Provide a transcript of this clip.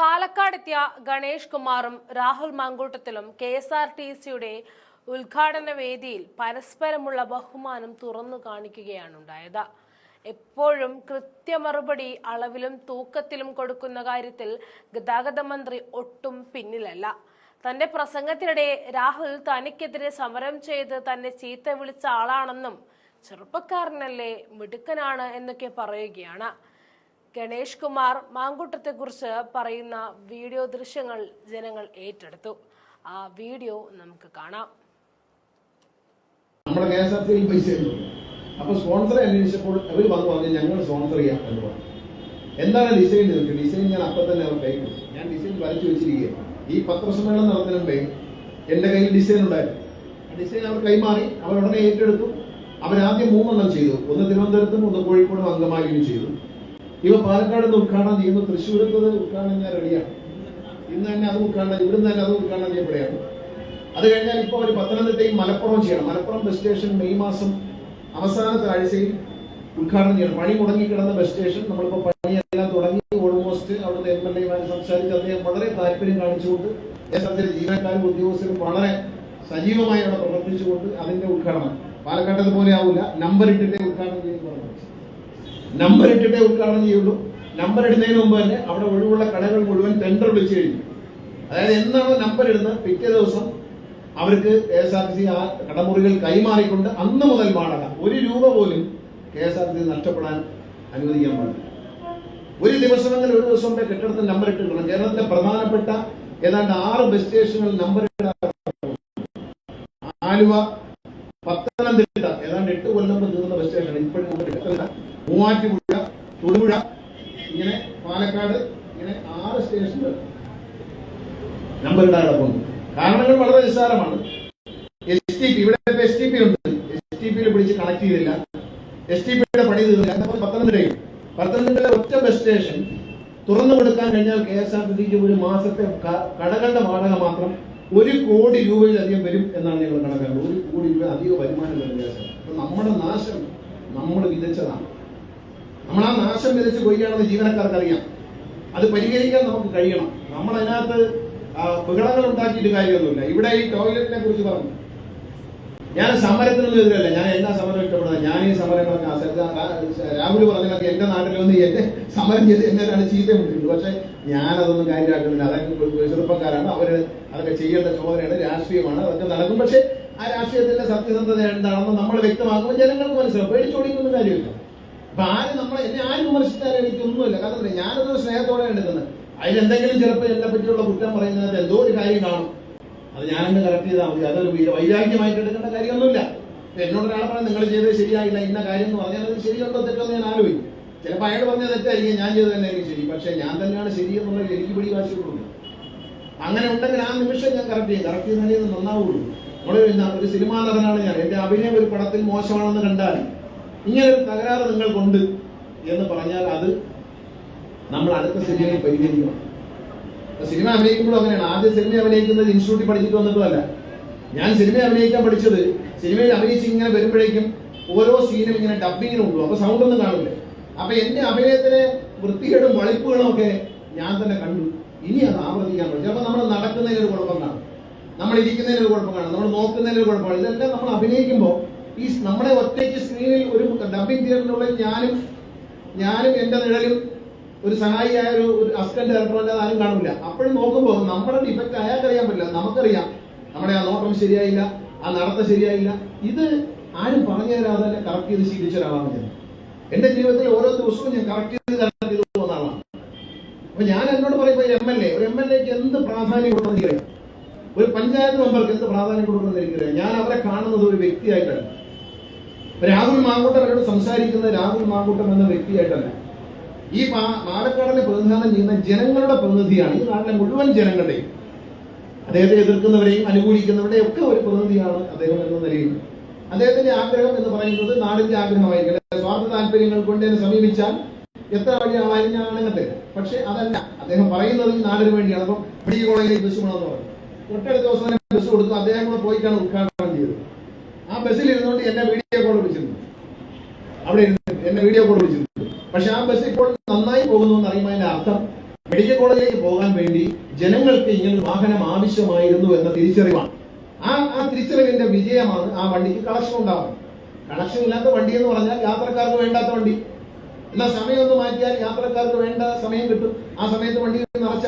പാലക്കാടെത്തിയ ഗണേഷ് കുമാറും രാഹുൽ മാങ്കൂട്ടത്തിലും K S R T സിയുടെ ഉദ്ഘാടന വേദിയിൽ പരസ്പരമുള്ള ബഹുമാനം തുറന്നു കാണിക്കുകയാണ് ഉണ്ടായത്. എപ്പോഴും കൃത്യമറുപടി അളവിലും തൂക്കത്തിലും കൊടുക്കുന്ന കാര്യത്തിൽ ഗതാഗത മന്ത്രി ഒട്ടും പിന്നിലല്ല. തന്റെ പ്രസംഗത്തിനിടെ രാഹുൽ തനിക്കെതിരെ സമരം ചെയ്ത് തന്നെ ചീത്ത വിളിച്ച ആളാണെന്നും ചെറുപ്പക്കാരനല്ലേ മിടുക്കനാണ് എന്നൊക്കെ പറയുകയാണ്. ഗണേഷ് കുമാർ മാങ്കൂട്ടത്തെക്കുറിച്ച് പറയുന്ന വീഡിയോ ദൃശ്യങ്ങൾ ജനങ്ങൾ ഏറ്റെടുത്തു. ആ വീഡിയോ നമുക്ക് കാണാം. നമ്മുടെ കേസത്തിൽ പൈസ അപ്പൊ സ്പോൺസറെ അന്വേഷിച്ചപ്പോൾ അവർ വന്ന് പറഞ്ഞു ഞങ്ങൾ സ്പോൺസർ ചെയ്യാം എന്ന് പറഞ്ഞു. എന്താണ് ഡിസൈൻ നിങ്ങൾക്ക് ഡിസൈൻ ഞാൻ അപ്പം തന്നെ അവർ കൈ കൊടുത്തു ഞാൻ ഡിസൈൻ വരച്ചു വെച്ചിരിക്കുകയാണ്. ഈ പത്രസമ്മേളനം നടത്തുന്ന മുമ്പേ എന്റെ കയ്യിൽ ഡിസൈൻ ഉണ്ടായിരുന്നു. ആ ഡിസൈൻ അവർ കൈമാറി അവർ ഉടനെ ഏറ്റെടുത്തു. അവരാദ്യം മൂന്നെണ്ണം ചെയ്തു. ഒന്ന് തിരുവനന്തപുരത്തും ഒന്ന് കോഴിക്കോടും അങ്കമാലിയിലും ചെയ്തു. ഇവ പാലക്കാട് നിന്ന് ഉദ്ഘാടനം ചെയ്യുന്നു തൃശ്ശൂരത്ത് ഉദ്ഘാടനം ഞാൻ റെഡിയാണ് ഇന്ന് തന്നെ അത് ഉദ്ഘാടനം ഇവിടുന്ന് തന്നെ അത് ഉദ്ഘാടനം ചെയ്യപ്പെടുകയാണ് അത് കഴിഞ്ഞാൽ ഇപ്പോൾ ഒരു പത്തനംതിട്ടയും മലപ്പുറം ചെയ്യണം. മലപ്പുറം ബസ് സ്റ്റേഷൻ മെയ് മാസം അവസാനത്തെ ആഴ്ചയിൽ ഉദ്ഘാടനം ചെയ്യണം. പണി മുടങ്ങിക്കിടന്ന ബസ് സ്റ്റേഷൻ നമ്മളിപ്പോൾ പണിയെല്ലാം തുടങ്ങി ഓൾമോസ്റ്റ് അവിടുത്തെ എം എൽ എമാരെ സംസാരിച്ച് അദ്ദേഹം വളരെ താല്പര്യം കാണിച്ചുകൊണ്ട് അദ്ദേഹത്തിന്റെ ജീവനക്കാരും ഉദ്യോഗസ്ഥരും വളരെ സജീവമായി അവിടെ പ്രവർത്തിച്ചുകൊണ്ട് അതിന്റെ ഉദ്ഘാടനം. പാലക്കാട്ടത് പോലെ ആവില്ല നമ്പർ ഇട്ടിട്ടേ ഉദ്ഘാടനം ചെയ്യുന്നു നമ്പർ ഇട്ടിട്ടേ ഉദ്ഘാടനം ചെയ്യുള്ളൂ. നമ്പർ ഇടുന്നതിന് മുമ്പ് തന്നെ അവിടെ ഒഴിവുള്ള കടകൾ മുഴുവൻ ടെൻഡർ വിളിച്ചു കഴിഞ്ഞു. അതായത് എന്നാണ് നമ്പർ ഇടുന്നത്? പിറ്റേ ദിവസം അവർക്ക് K S R T C ആ കടമുറികൾ കൈമാറിക്കൊണ്ട് അന്ന് മുതൽ വാടക ഒരു രൂപ പോലും K S R T C നഷ്ടപ്പെടാൻ അനുവദിക്കാൻ പാടില്ല. ഒരു ദിവസം ദിവസമെങ്കിലും ഒരു ദിവസം വരെ കെട്ടിടത്തിൽ നമ്പർ ഇട്ടിട്ടുണ്ട് കേരളത്തിലെ പ്രധാനപ്പെട്ട ഏതാണ്ട് ആറ് ബസ് സ്റ്റേഷനുകൾ നമ്പർ ആലുവ പത്തനംതിട്ട ഏതാണ്ട് എട്ട് കൊല്ലം മുമ്പ് തീർന്ന ബസ് സ്റ്റേഷൻ ഇപ്പോഴും നമ്പർ ഇട്ടിട്ടില്ല മൂവാറ്റുപുഴ തൊടുപുഴ ഇങ്ങനെ പാലക്കാട് ഇങ്ങനെ ആറ് സ്റ്റേഷനുകൾ നമ്പർ ഇടാൻ കിടപ്പുണ്ട് കാരണങ്ങൾ വളരെ നിസ്സാരമാണ്. എസ് ടി പി ഇവിടെ എസ് ടി പി ഉണ്ട്. എസ് ടി പിയിൽ പിടിച്ച് കണക്ട് ചെയ്തില്ല. എസ് ടി പിയുടെ പണി തീർന്നില്ല. പത്തനംതിട്ടയിൽ. പത്തനംതിട്ടയിലെ ഒറ്റ ബസ് സ്റ്റേഷൻ തുറന്നു കൊടുക്കാൻ കഴിഞ്ഞാൽ കെ എസ് ആർ ടി സിക്ക് ഒരു മാസത്തെ കടകളുടെ വാടക മാത്രം ഒരു കോടി രൂപയിലധികം വരും എന്നാണ് ഞങ്ങൾ കണക്കാക്കുന്നത്. ഒരു കോടി രൂപ അധിക വരുമാനം വരും കെ എസ് ആർ അപ്പൊ നമ്മുടെ നാശം നമ്മൾ വിതച്ചതാണ്. നമ്മൾ ആ നാശം വിതച്ച് കൊയ്യാണെന്ന് ജീവനക്കാർക്ക് അറിയാം അത് പരിഹരിക്കാൻ നമുക്ക് കഴിയണം. നമ്മൾ അതിനകത്ത് ബഹളങ്ങൾ ഉണ്ടാക്കിയിട്ട് കാര്യമൊന്നുമില്ല. ഇവിടെ ഈ ടോയ്ലറ്റിനെ കുറിച്ച് പറഞ്ഞു. ഞാൻ സമരത്തിനൊന്നും എതിരല്ല ഞാൻ എല്ലാ സമരം ഇഷ്ടപ്പെടുന്നത്? ഞാൻ ഈ സമരങ്ങളൊക്കെ ആശ്രയിച്ച രാഹുൽ പറഞ്ഞതൊക്കെ എന്റെ നാട്ടിൽ വന്ന് എന്നെ സമരം ചെയ്ത് എന്നെയാണ് ചീത്ത വിട്ടിട്ടുണ്ട് പക്ഷെ ഞാനതൊന്നും കാര്യമാക്കുന്നില്ല. അതൊക്കെ ചെറുപ്പക്കാരാണ്. അവർ അതൊക്കെ ചെയ്യേണ്ട ചുമതലയാണ് രാഷ്ട്രീയമാണ്. അതൊക്കെ നടക്കും. പക്ഷെ ആ രാഷ്ട്രീയത്തിന്റെ സത്യസന്ധത എന്താണെന്ന് നമ്മൾ വ്യക്തമാക്കുമ്പോൾ ജനങ്ങൾക്ക് മനസ്സിലാവും. പേടിച്ചോടിക്കുന്ന കാര്യമില്ല. അപ്പൊ ആര് നമ്മളെ എന്നെ ആരും വിമർശിച്ചാലും എനിക്കൊന്നുമില്ല കാരണം ഞാനൊരു സ്നേഹത്തോടെ എടുക്കുന്നത്. അതിലെന്തെങ്കിലും ചിലപ്പോൾ എന്നെ പറ്റിയുള്ള കുറ്റം പറയുന്നത് എന്തോ ഒരു കാര്യം കാണും. അത് ഞാനെന്നെ കറക്റ്റ് ചെയ്താൽ മതി. അതൊരു വൈരാഗ്യമായിട്ട് എടുക്കേണ്ട കാര്യമൊന്നുമില്ല. എന്നോട് ഒരാൾ പറഞ്ഞാൽ നിങ്ങൾ ചെയ്തത് ശരിയായില്ല. ഇന്ന കാര്യം എന്ന് പറഞ്ഞാൽ അത് ശരിയുണ്ടോ തെറ്റോ എന്ന് ഞാൻ ആലോചിക്കും. ചിലപ്പോൾ അയാൾ പറഞ്ഞ തെറ്റായിരിക്കും. ഞാൻ ചെയ്തത് തന്നെ ശരി. പക്ഷെ ഞാൻ തന്നെയാണ് ശരി എന്നുള്ളത് എനിക്ക് പിടി വാശിയുള്ളൂ അങ്ങനെ ഉണ്ടെങ്കിൽ ആ നിമിഷം ഞാൻ കറക്റ്റ് ചെയ്യും. കറക്റ്റ് ഇത് നന്നാവുള്ളൂ. നമ്മൾ ഒരു സിനിമാ നടനാണ് ഞാൻ. എന്റെ അഭിനയം ഒരു പടത്തിൽ മോശമാണെന്ന് കണ്ടാൽ ഇങ്ങനെ ഒരു തകരാറ് നിങ്ങൾക്കുണ്ട് എന്ന് പറഞ്ഞാൽ അത് നമ്മൾ അടുത്ത സിനിമയിൽ പരിഹരിക്കണം. സിനിമ അഭിനയിക്കുമ്പോഴും അങ്ങനെയാണ്. ആദ്യം സിനിമ അഭിനയിക്കുന്നത് ഇൻസ്റ്റിറ്റ്യൂട്ടിൽ പഠിച്ചിട്ട് വന്നിട്ടുമല്ല. ഞാൻ സിനിമ അഭിനയിക്കാൻ പഠിച്ചത് സിനിമയിൽ അഭിനയിച്ച് ഇങ്ങനെ വരുമ്പോഴേക്കും ഓരോ സീനും ഇങ്ങനെ ഡബിങ്ങിനും ഉള്ളൂ. അപ്പൊ സൗണ്ട് ഒന്നും കാണില്ല. അപ്പൊ എന്റെ അഭിനയത്തിലെ വൃത്തികേടും വളിപ്പുകളും ഒക്കെ ഞാൻ തന്നെ കണ്ടു. ഇനി അത് ആവർത്തിക്കാൻ പറ്റും ചിലപ്പോൾ നമ്മൾ നടക്കുന്നതിനൊരു കുഴപ്പം കാണും. നമ്മൾ ഇരിക്കുന്നതിനൊരു കുഴപ്പം കാണും. നമ്മൾ നോക്കുന്നതിനൊരു കുഴപ്പമാണ്. ഇതെല്ലാം നമ്മൾ അഭിനയിക്കുമ്പോൾ ഈ നമ്മളെ ഒറ്റയ്ക്ക് സ്ക്രീനിൽ ഒരു ഡബിങ് തിയേറ്ററിനുള്ളിൽ ഞാനും ഞാനും എന്റെ നിഴലും ഒരു സഹായിയായ ഒരു ഒരു അസിസ്റ്റന്റ് ഡയറക്ടർ ആരും കാണില്ല. അപ്പോഴും നോക്കുമ്പോൾ നമ്മുടെ ഡിഫക്റ്റ് അയാൾക്ക് അറിയാൻ പറ്റില്ല. നമുക്കറിയാം. നമ്മുടെ ആ നോട്ടം ശരിയായില്ല ആ നടത്തം ശരിയായില്ല. ഇത് ആരും പറഞ്ഞു തരാതെ തന്നെ കറക്റ്റ് ചെയ്ത് ശീലിച്ച ഒരാളാണ് ഞാൻ. എന്റെ ജീവിതത്തിൽ ഓരോ ദിവസവും ഞാൻ കറക്റ്റ് ചെയ്ത് കറക്റ്റ് ചെയ്ത് പോകുന്ന ആളാണ്. അപ്പൊ ഞാൻ എന്നോട് പറയുമ്പോൾ എം എൽ എ ഒരു എം എൽ എക്ക് എന്ത് പ്രാധാന്യം കൊടുക്കണം ഒരു പഞ്ചായത്ത് മെമ്പർക്ക് എന്ത് പ്രാധാന്യം കൊടുക്കണം ഞാൻ അവരെ കാണുന്നത് ഒരു വ്യക്തിയായിട്ടല്ല. രാഹുൽ മാങ്കൂട്ടം എന്നോട് സംസാരിക്കുന്നത് രാഹുൽ മാങ്കൂട്ടം എന്ന വ്യക്തിയായിട്ടല്ല. ഈ പാലക്കാടിനെ പ്രതിനിധാനം ചെയ്യുന്ന ജനങ്ങളുടെ പ്രതിനിധിയാണ് ഈ നാട്ടിലെ മുഴുവൻ ജനങ്ങളുടെയും. അദ്ദേഹത്തെ എതിർക്കുന്നവരെയും അനുകൂലിക്കുന്നവരുടെയും ഒക്കെ ഒരു പ്രതിനിധിയാണ് അദ്ദേഹം എന്ന നിലയിൽ. അദ്ദേഹത്തിന്റെ ആഗ്രഹം എന്ന് പറയുന്നത് നാടിന്റെ ആഗ്രഹമായിരിക്കും? സ്വാർത്ഥ താല്പര്യങ്ങൾ കൊണ്ട് എന്നെ സമീപിച്ചാൽ എത്ര വഴിയാവാനും ഞാൻ അണങ്ങട്ടെ പക്ഷെ അതല്ല അദ്ദേഹം പറയുന്നത് നാടിന് വേണ്ടിയാണ്. അപ്പം മെഡിക്കൽ കോളേജിലേക്ക് ബസ് വേണമെന്ന് പറഞ്ഞു. തൊട്ടടുത്ത ദിവസം തന്നെ ബസ് കൊടുത്തു. അദ്ദേഹം കൂടെ പോയിട്ടാണ് ഉദ്ഘാടനം ചെയ്തത്. ആ ബസ്സിൽ ഇരുന്നുകൊണ്ട് എന്നെ വീഡിയോ കോൾ വിളിച്ചിരുന്നു അവിടെ ഇരുന്ന് എന്നെ വീഡിയോ കോൾ വിളിച്ചിരുന്നു പക്ഷെ ആ ബസ് ഇപ്പോൾ നന്നായി പോകുന്നു എന്ന് അറിയുമ്പോൾ അർത്ഥം മെഡിക്കൽ കോളേജിലേക്ക് പോകാൻ വേണ്ടി ജനങ്ങൾക്ക് ഇങ്ങനെ ഒരു വാഹനം ആവശ്യമായിരുന്നു എന്ന തിരിച്ചറിവാണ്. ആ ആ തിരിച്ചറിവിന്റെ വിജയമാണ് ആ വണ്ടിക്ക് കളക്ഷൻ ഉണ്ടാവുന്നത്. കണക്ഷൻ ഇല്ലാത്ത വണ്ടി എന്ന് പറഞ്ഞാൽ യാത്രക്കാർക്ക് വേണ്ടാത്ത വണ്ടി. എന്നാൽ സമയം ഒന്ന് മാറ്റിയാൽ യാത്രക്കാർക്ക് വേണ്ട സമയം കിട്ടും. ആ സമയത്ത് വണ്ടി നിറച്ച